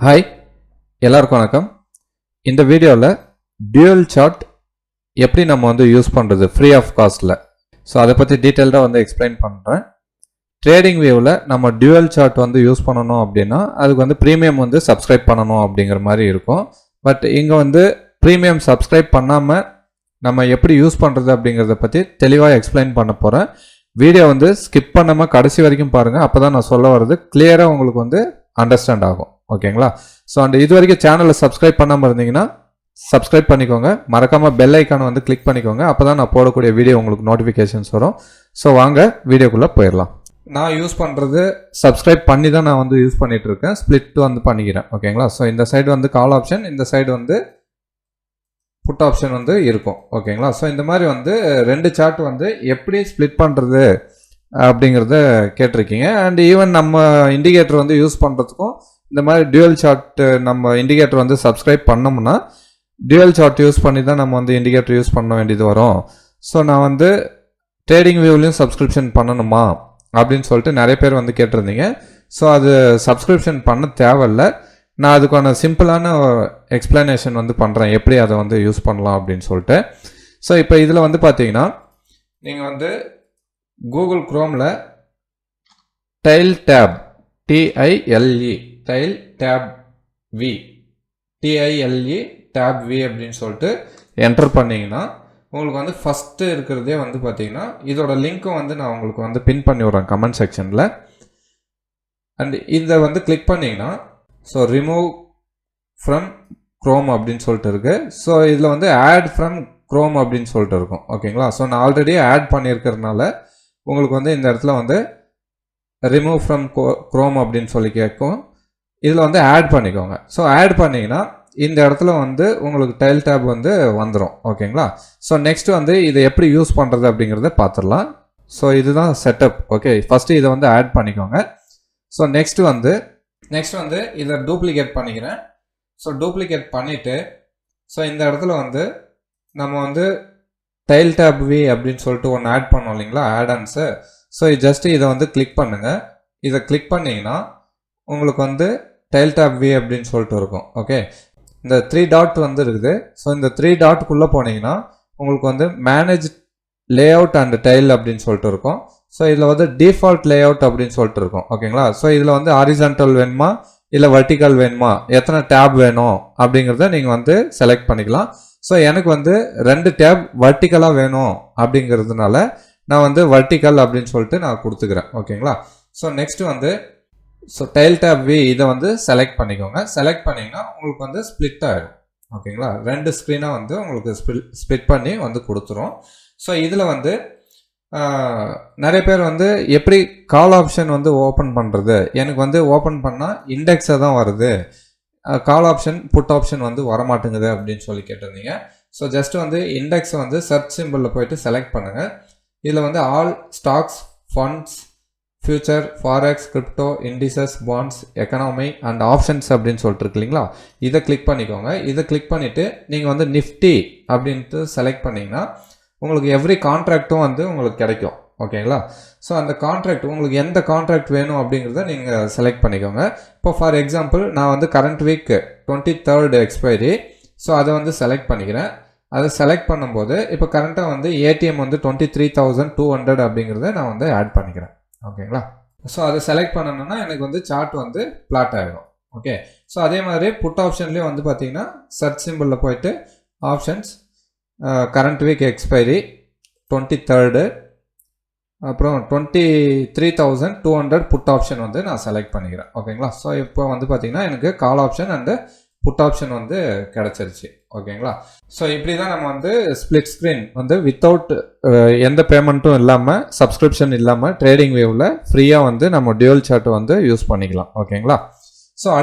Hi எல்லாருக்கும் வணக்கம். இந்த வீடியோவில் டியூயல் சார்ட் எப்படி நம்ம வந்து யூஸ் பண்ணுறது ஃப்ரீ ஆஃப் காஸ்ட்டில் ஸோ அதை பற்றி டீட்டெயில்டாக வந்து எக்ஸ்பிளைன் பண்ணுறேன் ட்ரேடிங் வியூவில் நம்ம டியூயல் சார்ட் வந்து யூஸ் பண்ணணும் அப்படின்னா அதுக்கு வந்து ப்ரீமியம் வந்து சப்ஸ்கிரைப் பண்ணணும் அப்படிங்கிற மாதிரி இருக்கும். பட் இங்கே வந்து ப்ரீமியம் சப்ஸ்கிரைப் பண்ணாமல் நம்ம எப்படி யூஸ் பண்ணுறது அப்படிங்கிறத பற்றி தெளிவாக எக்ஸ்பிளைன் பண்ண போகிறேன் வீடியோ வந்து ஸ்கிப் பண்ணாமல் கடைசி வரைக்கும் பாருங்கள் அப்போ தான் நான் சொல்ல வர்றது கிளியராக உங்களுக்கு வந்து அண்டர்ஸ்டாண்ட் ஆகும். ஓகேங்களா? ஸோ அந்த இது வரைக்கும் சேனலை சப்ஸ்கிரைப் பண்ணாமல் இருந்தீங்கன்னா சப்ஸ்கிரைப் பண்ணிக்கோங்க. மறக்காமல் பெல் ஐக்கானை வந்து கிளிக் பண்ணிக்கோங்க. அப்போ தான் நான் போடக்கூடிய வீடியோ உங்களுக்கு நோட்டிஃபிகேஷன்ஸ் வரும். ஸோ வாங்க வீடியோக்குள்ளே போயிடலாம். நான் யூஸ் பண்ணுறது சப்ஸ்கிரைப் பண்ணி தான் நான் வந்து யூஸ் பண்ணிகிட்டு இருக்கேன். ஸ்ப்ளிட் வந்து பண்ணிக்கிறேன். ஓகேங்களா? ஸோ இந்த சைடு வந்து கால் ஆப்ஷன் இந்த சைடு வந்து புட் ஆப்ஷன் வந்து இருக்கும். ஓகேங்களா? ஸோ இந்த மாதிரி வந்து ரெண்டு சார்ட் வந்து எப்படி ஸ்ப்ளிட் பண்ணுறது அப்படிங்கிறத கேட்டிருக்கீங்க. அண்ட் ஈவன் நம்ம இண்டிகேட்டர் வந்து யூஸ் பண்ணுறதுக்கும் இந்த மாதிரி டியூவல் சார்ட் நம்ம இண்டிகேட்டர் வந்து சப்ஸ்கிரைப் பண்ணோம்னா டியூவல் சார்ட் யூஸ் பண்ணி தான் நம்ம வந்து இண்டிகேட்டர் யூஸ் பண்ண வேண்டியது வரும். ஸோ நான் வந்து ட்ரேடிங் வியூலையும் சப்ஸ்கிரிப்ஷன் பண்ணணுமா? அப்படின்னு சொல்லிட்டு நிறைய பேர் வந்து கேட்டிருந்தீங்க. ஸோ அது சப்ஸ்கிரிப்ஷன் பண்ண தேவையில்ல. நான் அதுக்கான சிம்பிளான எக்ஸ்பிளனேஷன் வந்து பண்ணுறேன் எப்படி அதை வந்து யூஸ் பண்ணலாம் அப்படின்னு சொல்லிட்டு. ஸோ இப்போ இதில் வந்து பார்த்தீங்கன்னா நீங்கள் வந்து Google குரோமில் tile tab T I L E tile tab V. T I L E tab V அப்படின்னு சொல்லிட்டு என்டர் பண்ணிங்கன்னா உங்களுக்கு வந்து ஃபஸ்ட்டு இருக்கிறதே வந்து பார்த்தீங்கன்னா இதோட லிங்க்கும் வந்து நான் உங்களுக்கு வந்து பின் பண்ணி விட்றேன் கமெண்ட் செக்ஷனில் அண்ட் இதை வந்து கிளிக் பண்ணிங்கன்னா ஸோ ரிமூவ் ஃப்ரம் க்ரோம் அப்படின்னு சொல்லிட்டு இருக்கு. ஸோ இதில் வந்து ஆட் ஃப்ரம் க்ரோம் அப்படின்னு சொல்லிட்டு இருக்கும். ஓகேங்களா ஸோ நான் ஆல்ரெடி ஆட் பண்ணியிருக்கிறதுனால உங்களுக்கு வந்து இந்த இடத்துல வந்து ரிமூவ் ஃப்ரம் க்ரோம் அப்படின்னு சொல்லி கேட்கும். இதில் வந்து ஆட் பண்ணிக்கோங்க. ஸோ ஆட் பண்ணிங்கன்னா இந்த இடத்துல வந்து உங்களுக்கு டைல் டேப் வந்து வந்துடும் ஓகேங்களா ஸோ நெக்ஸ்ட் வந்து இதை எப்படி யூஸ் பண்ணுறது அப்படிங்கிறத பார்த்துடலாம் ஸோ இதுதான் செட்டப் ஓகே ஃபஸ்ட்டு இதை வந்து ஆட் பண்ணிக்கோங்க. ஸோ நெக்ஸ்ட் வந்து நெக்ஸ்ட் வந்து இதை டூப்ளிகேட் பண்ணிக்கிறேன். ஸோ டூப்ளிகேட் பண்ணிவிட்டு ஸோ இந்த இடத்துல வந்து நம்ம வந்து டைல் டேப் வி அப்படின்னு சொல்லிட்டு ஒன்று ஆட் பண்ணோம் இல்லைங்களா? ஆட் ஸோ ஜஸ்ட்டு இதை வந்து கிளிக் பண்ணுங்கள் இதை கிளிக் பண்ணிங்கன்னா உங்களுக்கு வந்து டைல் டேப் வி அப்படின்னு சொல்லிட்டு இருக்கும். ஓகே இந்த த்ரீ டாட் வந்து இருக்குது ஸோ இந்த த்ரீ டாட்டுக்குள்ளே போனீங்கன்னா உங்களுக்கு வந்து manage layout and tile அப்படின்னு சொல்லிட்டு இருக்கும். ஸோ இதில் வந்து டிஃபால்ட் லே அவுட் அப்படின்னு சொல்லிட்டு இருக்கும். ஓகேங்களா ஸோ இதில் வந்து ஹாரிசான்டல் வேணுமா? இல்லை வர்டிக்கல் வேணுமா? எத்தனை டேப் வேணும்? அப்படிங்கிறத நீங்கள் வந்து செலக்ட் பண்ணிக்கலாம். ஸோ எனக்கு வந்து ரெண்டு டேப் வர்டிக்கலாக வேணும் அப்படிங்கிறதுனால நான் வந்து வர்டிக்கல் அப்படின்னு சொல்லிட்டு நான் கொடுத்துக்கிறேன். ஓகேங்களா ஸோ நெக்ஸ்ட் வந்து ஸோ டைல் டேப் வி இதை வந்து செலக்ட் பண்ணிக்கோங்க. செலக்ட் பண்ணிங்கன்னா உங்களுக்கு வந்து ஸ்ப்ளிட் ஆகிடும் ஓகேங்களா? ரெண்டு ஸ்க்ரீனாக வந்து உங்களுக்கு ஸ்பில் ஸ்ப்ளிட் பண்ணி வந்து கொடுத்துரும். ஸோ இதில் வந்து நிறைய பேர் வந்து எப்படி கால் ஆப்ஷன் வந்து ஓப்பன் பண்ணுறது எனக்கு வந்து ஓப்பன் பண்ணால் இண்டெக்ஸை தான் வருது. கால் ஆப்ஷன் புட் ஆப்ஷன் வந்து வரமாட்டேங்குது அப்படின்னு சொல்லி கேட்டிருந்தீங்க. ஸோ ஜஸ்ட் வந்து இண்டெக்ஸை வந்து சர்ச் சிம்பிளில் போயிட்டு செலக்ட் பண்ணுங்கள் இதில் வந்து all stocks funds future forex crypto indices bonds economy and options அப்படின்னு சொல்லிட்டு இல்லைங்களா? இதை கிளிக் பண்ணிக்கோங்க. இதை கிளிக் பண்ணிவிட்டு நீங்கள் வந்து நிஃப்டி அப்படின்ட்டு செலக்ட் பண்ணிங்கன்னா உங்களுக்கு எவ்ரி கான்ட்ராக்ட்டும் வந்து உங்களுக்கு கிடைக்கும். ஓகேங்களா ஸோ அந்த கான்ட்ராக்ட் உங்களுக்கு எந்த கான்ட்ராக்ட் வேணும் அப்படிங்கிறத நீங்கள் செலக்ட் பண்ணிக்கோங்க. இப்போ ஃபார் எக்ஸாம்பிள் நான் வந்து current week twenty third expiry so அதை வந்து செலக்ட் பண்ணிக்கிறேன். அதை செலக்ட் பண்ணும்போது இப்போ கரண்ட்டாக வந்து ஏடிஎம் வந்து twenty three thousand two hundred அப்படிங்கிறத நான் வந்து ஆட் பண்ணிக்கிறேன். ஓகேங்களா ஸோ அதை செலக்ட் பண்ணணும்னா எனக்கு வந்து சார்ட் வந்து பிளாட் ஆகிடும் ஓகே ஸோ அதே மாதிரி புட் ஆப்ஷன்லேயும் வந்து பார்த்தீங்கன்னா சர்ச் சிம்பிளில் போயிட்டு options current week expiry twenty third அப்புறம் twenty three thousand two hundred put option வந்து நான் செலக்ட் பண்ணிக்கிறேன். ஓகேங்களா ஸோ இப்போ வந்து பார்த்தீங்கன்னா எனக்கு call option and put option வந்து கிடச்சிருச்சு. ஓகேங்களா? ஸோ இப்படி தான் நம்ம வந்து ஸ்பிளிட் ஸ்க்ரீன் வந்து வித்தவுட் எந்த பேமெண்ட்டும் இல்லாமல் சப்ஸ்கிரிப்ஷன் இல்லாமல் ட்ரேடிங் வேவில் ஃப்ரீயாக வந்து நம்ம டியூல் சார்ட் வந்து யூஸ் பண்ணிக்கலாம். ஓகேங்களா? ஸோ அடுத்து